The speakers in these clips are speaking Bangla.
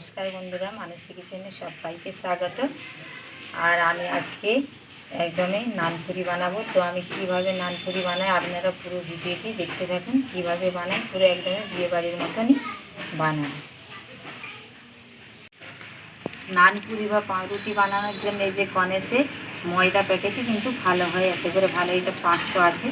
নমস্কার বন্ধুরা মানসী কিচেনে সবাইকে স্বাগত। আর আমি আজকে একদমই নানপুরি বানাবো। তো আমি কীভাবে নানপুরি বানাই, আপনারা পুরো ভিডিওটি দেখতে থাকুন, কীভাবে বানাই, পুরো একদমই বিয়ে বাড়ির মতনই বানাই নানপুরি বা পাউরুটি বানানোর জন্য এই যে গণেশে ময়দা প্যাকেটই কিন্তু ভালো হয়, এতে করে ভালো, এটা পাঁচশো আছে।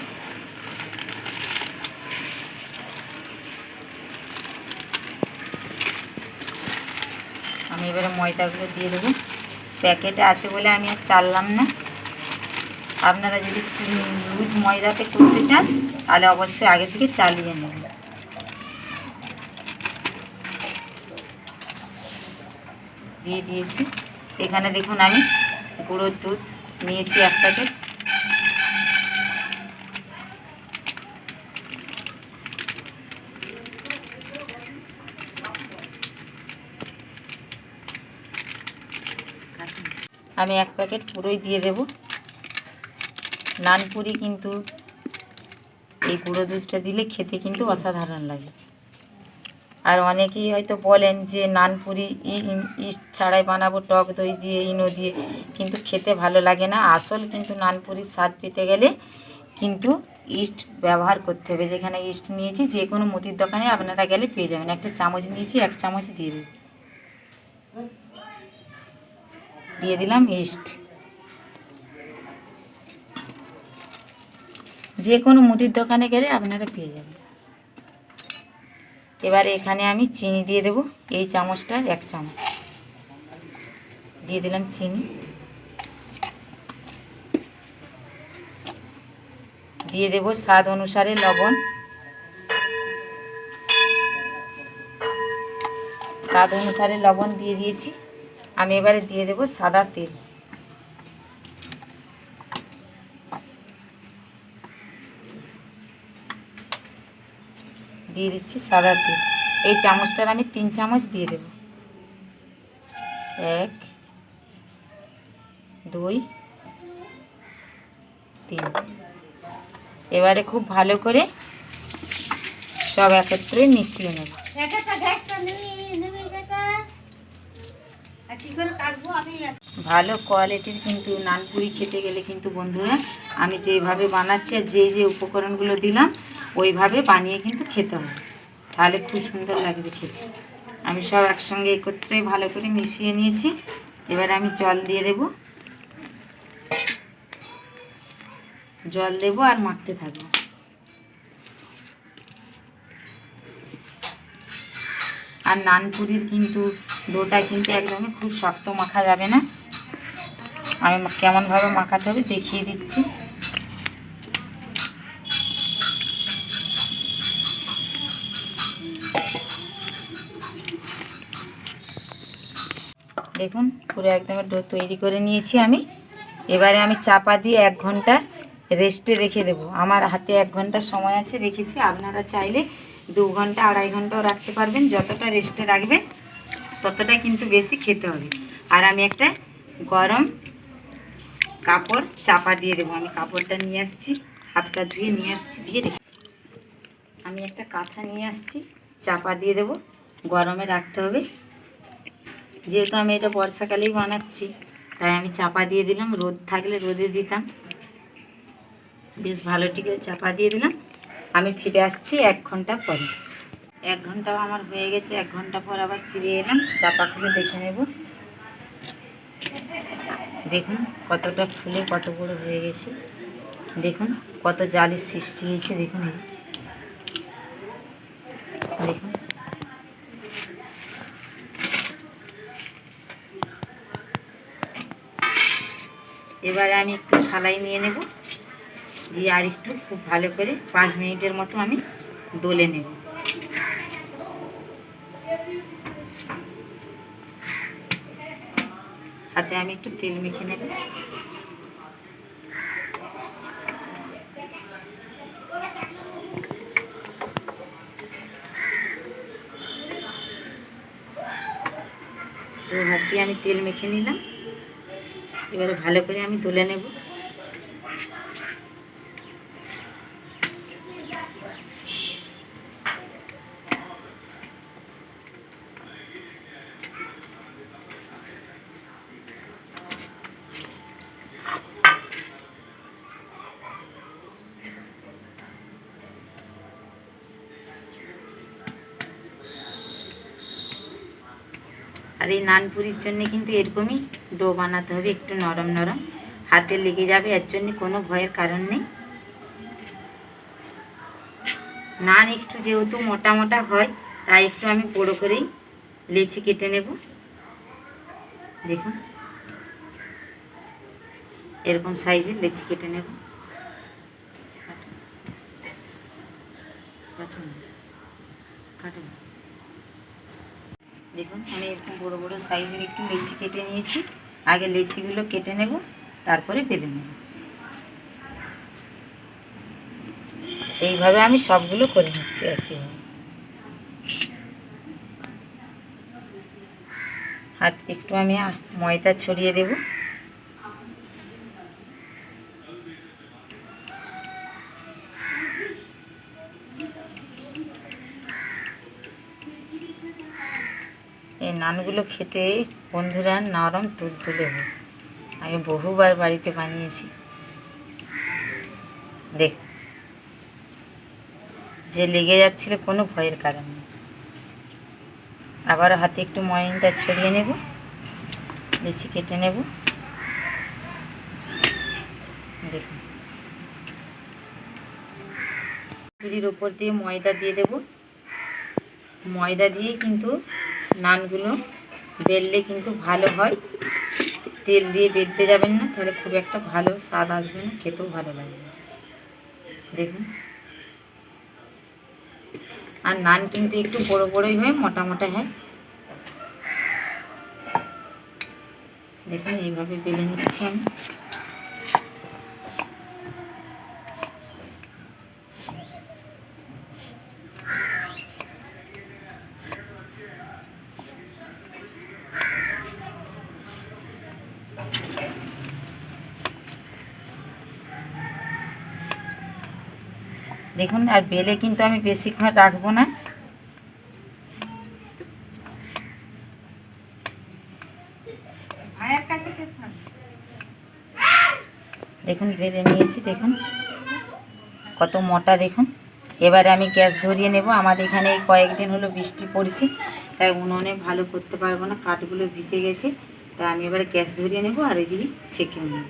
আমি এবারে ময়দাগুলো দিয়ে দেবো। প্যাকেটে আছে বলে আমি আর চাললাম না। আপনারা যদি লুজ ময়দাতে করতে চান, তাহলে অবশ্যই আগে থেকে চালিয়ে নেবেন। দিয়ে দিয়েছি। এখানে দেখুন আমি গুঁড়োর দুধ নিয়েছি এক প্যাকেট। আমি এক প্যাকেট পুরোই দিয়ে দেব। নানপুরি কিন্তু এই গুঁড়ো দুধটা দিলে খেতে কিন্তু অসাধারণ লাগে। আর অনেকেই হয়তো বলেন যে নানপুরি ইস্ট ছাড়াই বানাবো টক দই দিয়ে, ইনো দিয়ে, কিন্তু খেতে ভালো লাগে না। আসল কিন্তু নানপুরির স্বাদ পেতে গেলে কিন্তু ইস্ট ব্যবহার করতে হবে। যেখানে ইস্ট নিয়েছি, যে কোনো মুদির দোকানে আপনারা গেলে পেয়ে যাবেন। একটা চামচ নিয়েছি, এক চামচ দিয়ে দেব। দিয়ে দিলাম ইস্ট। যে কোনো মুদির দোকানে গেলে আপনারা পেয়ে যাবেন। এবারে এখানে আমি চিনি দিয়ে দেব, এই চামচটার এক চামচ। দিয়ে দিলাম চিনি। দিয়ে দেব স্বাদ অনুসারে লবণ। স্বাদ অনুসারে লবণ দিয়ে দিয়েছি। আমি এবারে দিয়ে দেব সাদা তেল। দিয়ে দিচ্ছি সাদা তেল। এই চামচটার আমি তিন চামচ দিয়ে দেব। এক, দুই, তিন। এবারে খুব ভালো করে সব একত্রে মিশিয়ে নেব। ভালো কোয়ালিটির কিন্তু নানপুরি খেতে গেলে কিন্তু বন্ধুরা, আমি যেভাবে বানাচ্ছি আর যে যে উপকরণগুলো দিলাম, ওইভাবে বানিয়ে কিন্তু খেতে হবে। তাহলে খুব সুন্দর লাগবে খেতে। আমি সব একসঙ্গে একত্রে ভালো করে মিশিয়ে নিয়েছি। এবার আমি জল দিয়ে দেব। জল দেব আর মাখতে থাকব। আর নানপুরির কিন্তু ডোটা কিন্তু একদমই খুব শক্ত মাখা যাবে না। আমি কেমনভাবে মাখাতে হবে দেখিয়ে দিচ্ছি। দেখুন, পুরো একদম ডো তৈরি করে নিয়েছি আমি। এবারে আমি চাপা দিয়ে এক ঘণ্টা রেস্টে রেখে দেবো। আমার হাতে এক ঘণ্টা সময় আছে, রেখেছি। আপনারা চাইলে দু ঘণ্টা, আড়াই ঘন্টাও রাখতে পারবেন। যতটা রেস্টে রাখবেন ততটা কিন্তু বেশি খেতে হবে। আর আমি একটা গরম কাপড় চাপা দিয়ে দেবো। আমি কাপড়টা নিয়ে আসছি, হাতটা ধুয়ে নিয়ে আসছি দিয়ে রেখে আমি একটা কাঁথা নিয়ে আসছি, চাপা দিয়ে দেবো। গরমে রাখতে হবে। যেহেতু আমি এটা বর্ষাকালেই বানাচ্ছি, তাই আমি চাপা দিয়ে দিলাম। রোদ থাকলে রোদে দিতাম। বেশ ভালো টিকে চাপা দিয়ে দিলাম। আমি ফিরে আসছি এক ঘণ্টা পরে। এক ঘন্টাও আমার হয়ে গেছে, এক ঘণ্টা পর আবার ফিরে এলাম। চাপা খুলে দেখে নেব। দেখুন কতটা ফুলে কত বড় হয়ে গেছে। দেখুন কত জালের সৃষ্টি হয়েছে, দেখুন এই দেখুন। এবারে আমি একটু থালাই নিয়ে নেব। দিয়ে আর একটু খুব ভালো করে পাঁচ মিনিটের মতো আমি দোলে নেব। হাতে আমি একটু তেল মেখে নেব। দু হাত দিয়ে আমি তেল মেখে নিলাম। এবারে ভালো করে আমি তুলে নেব। আর এই নানপুরির জন্য কিন্তু এরকমই ডো বানাতে হবে, একটু নরম নরম। হাতে লেগে যাবে, এর জন্য কোনো ভয়ের কারণ নেই। নান একটু যেহেতু মোটা মোটা হয়, তাই একটু আমি বড়ো করেই লেচি কেটে নেব। দেখুন। এরকম সাইজের লেচি কেটে নেব কাটুন কাটুন দেখুন আমি এরকম বড় বড় সাইজের একটু লেচি কেটে নিয়েছি। আগে লেচিগুলো কেটে নেব, তারপরে বেলে নেব। এইভাবে আমি সবগুলো করে নিচ্ছি একইভাবে। হাত একটু আমি ময়দা ছড়িয়ে দেব। এই নানগুলো খেতে বন্ধুরা নরম তুলতুলে হয়। আমি বহুবার বাড়িতে বানিয়েছি। দেখ। যে লেগে যাচ্ছিল কোনো ভয়ের কারণ নেই। আবার হাতে একটু ময়দা ছড়িয়ে নেব। বেশি কেটে নেব। দেখুন ওপর দিয়ে ময়দা দিয়ে দেব। ময়দা দিয়ে কিন্তু নানগুলো বেললে কিন্তু ভালো হয়। তেল দিয়ে বেলতে যাবেন না, তাহলে খুব একটা ভালো স্বাদ আসবে না, খেতেও ভালো লাগবে। দেখুন। আর নান কিন্তু একটু বড় বড়ই হয়, মোটা মোটা হয়। দেখুন, এইভাবে বেলে নিচ্ছি আমি। দেখুন, আর বেলে কিন্তু আমি বেশিক্ষণ রাখব না। দেখুন, বেলে নিয়েছি, দেখুন। কত মোটা, দেখুন। এবারে আমি গ্যাস ধরিয়ে নেব। আমাদের এখানে কয়েকদিন হলো বৃষ্টি পড়ছে, তাই উনুনে ভালো করতে পারব না, কাঠগুলো ভিজে গেছে। তাই আমি এবারে গ্যাস ধরিয়ে নেব আর এদিকে ছেঁকেও নেব।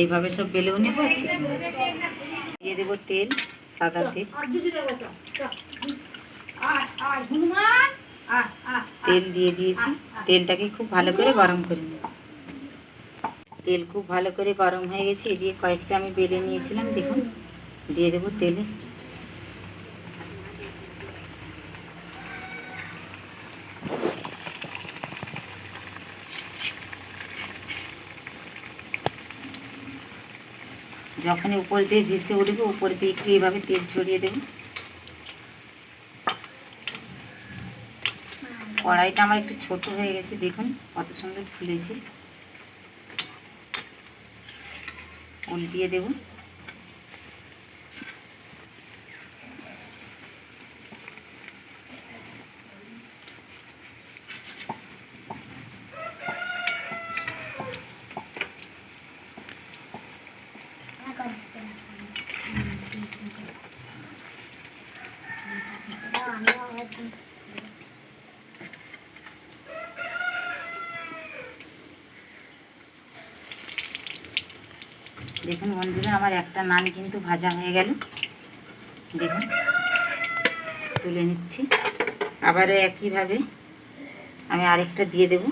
এইভাবে সব বেলেও নেব আর ছেঁকে নেব। দিয়ে দেবো তেল। সাদা তেল তেল দিয়ে দিয়েছি। তেলটাকে খুব ভালো করে গরম করে নেব তেল খুব ভালো করে গরম হয়ে গেছে। দিয়ে কয়েকটা আমি বেলে নিয়েছিলাম দেখুন। দিয়ে দেবো তেলে। যখনই উপর দিয়ে ভেসে উঠবে, উপর দিয়ে একটু এভাবে তেল ছড়িয়ে দেবো। কড়াইটা আমার একটু ছোট হয়ে গেছে, দেখুন কত সুন্দর ফুলেছে। উল্টিয়ে দেব। দেখুন বন্ধুরা, আমার একটা নান কিন্তু ভাজা হয়ে গেল। দেখুন, তুলে নিচ্ছি। আবারও একইভাবে আমি আরেকটা দিয়ে দেব।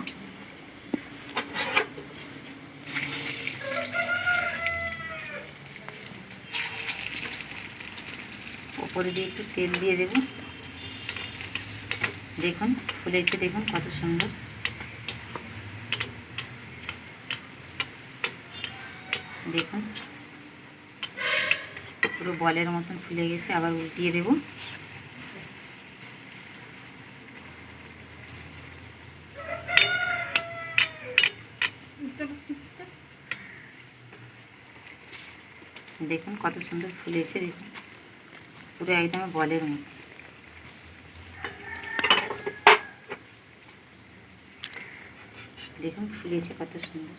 ওপরে দিয়ে একটু তেল দিয়ে দেব। দেখুন, ফুলেছে, দেখুন কত সুন্দর দেখুন পুরো বলের মতন ফুলে গেছে, আবার উল্টিয়ে দেব। দেখুন কত সুন্দর ফুলেছে, দেখুন। পুরো একদম বলের মতো। দেখুন ফুলেছে কত সুন্দর।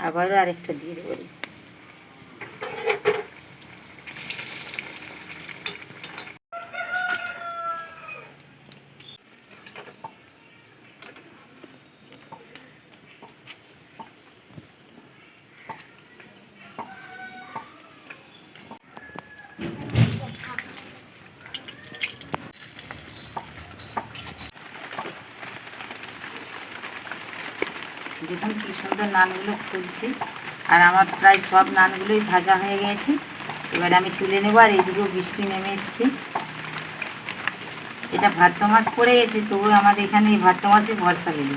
আবারও আরেকটা দিয়ে দেবো। দেখুন কি সুন্দর নানগুলো ফুলছে। আর আমার প্রায় সব নানগুলোই ভাজা হয়ে গেছে। এবারে আমি তুলে নেব আর এইদিকেও বৃষ্টি নেমে এসছে। এটা ভাদ্র মাস পড়ে গেছে, তবু আমাদের এখানে এই ভাদ্র মাসে ভরসা গেল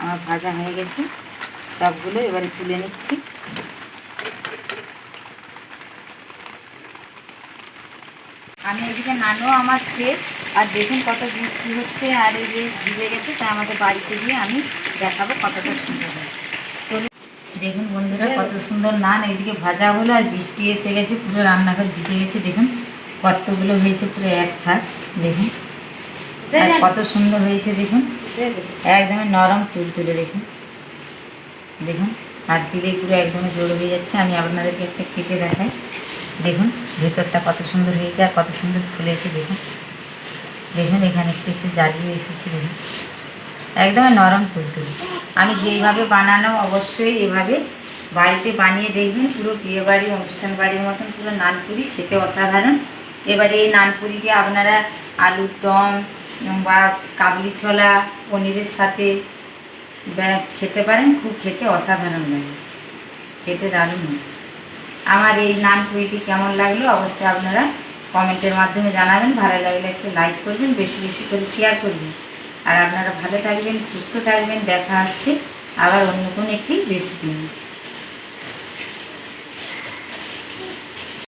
আমার ভাজা হয়ে গেছে। সবগুলো এবারে তুলে নিচ্ছি আমি এদিকে নানও আমার শেষ। আর দেখুন কত বৃষ্টি হচ্ছে আর এই যে ভিজে গেছে তাই আমাদের বাড়িতে গিয়ে আমি দেখাবো কতটা সুন্দর হয়েছে। দেখুন বন্ধুরা কত সুন্দর নান। এইদিকে ভাজা হলো আর বৃষ্টি এসে গেছে, পুরো রান্নাঘর ভিজে গেছে। দেখুন কতগুলো হয়েছে পুরো এক থাক, দেখুন। কত সুন্দর হয়েছে, দেখুন। একদমই নরম তুল তুলে, দেখুন। দেখুন, হাত দিলেই পুরো একদমই জোর হয়ে যাচ্ছে। আমি আপনাদেরকে একটা কেটে দেখাই। দেখুন, ভেতরটা কত সুন্দর হয়েছে আর কত সুন্দর ফুলেছে দেখুন। দেখুন, এখানে একটু একটু জ্বালিয়ে এসেছে, দেখুন। একদমই নরম তুলতুলে আমি যেইভাবে বানানো, অবশ্যই এভাবে বাড়িতে বানিয়ে দেখবেন, পুরো বিয়ে বাড়ি, অনুষ্ঠান বাড়ির মতন, পুরো নানপুরি খেতে অসাধারণ। এবারে এই নানপুরিকে আপনারা আলুর দম বা কাবলি ছোলা, পনিরের সাথে খেতে পারেন, খুব খেতে অসাধারণ লাগে। খেতে দারুণ হয় আমার এই নান কেমন লাগল অবশ্যই আপনারা কমেন্টের মাধ্যমে জানাবেন। ভালো লাগলে একটু লাইক করবেন, বেশি বেশি করে শেয়ার করবেন। আর আপনারা ভালো থাকবেন, সুস্থ থাকবেন। দেখা হচ্ছে আবার অন্য কোনো একটি রেসিপি নিয়ে।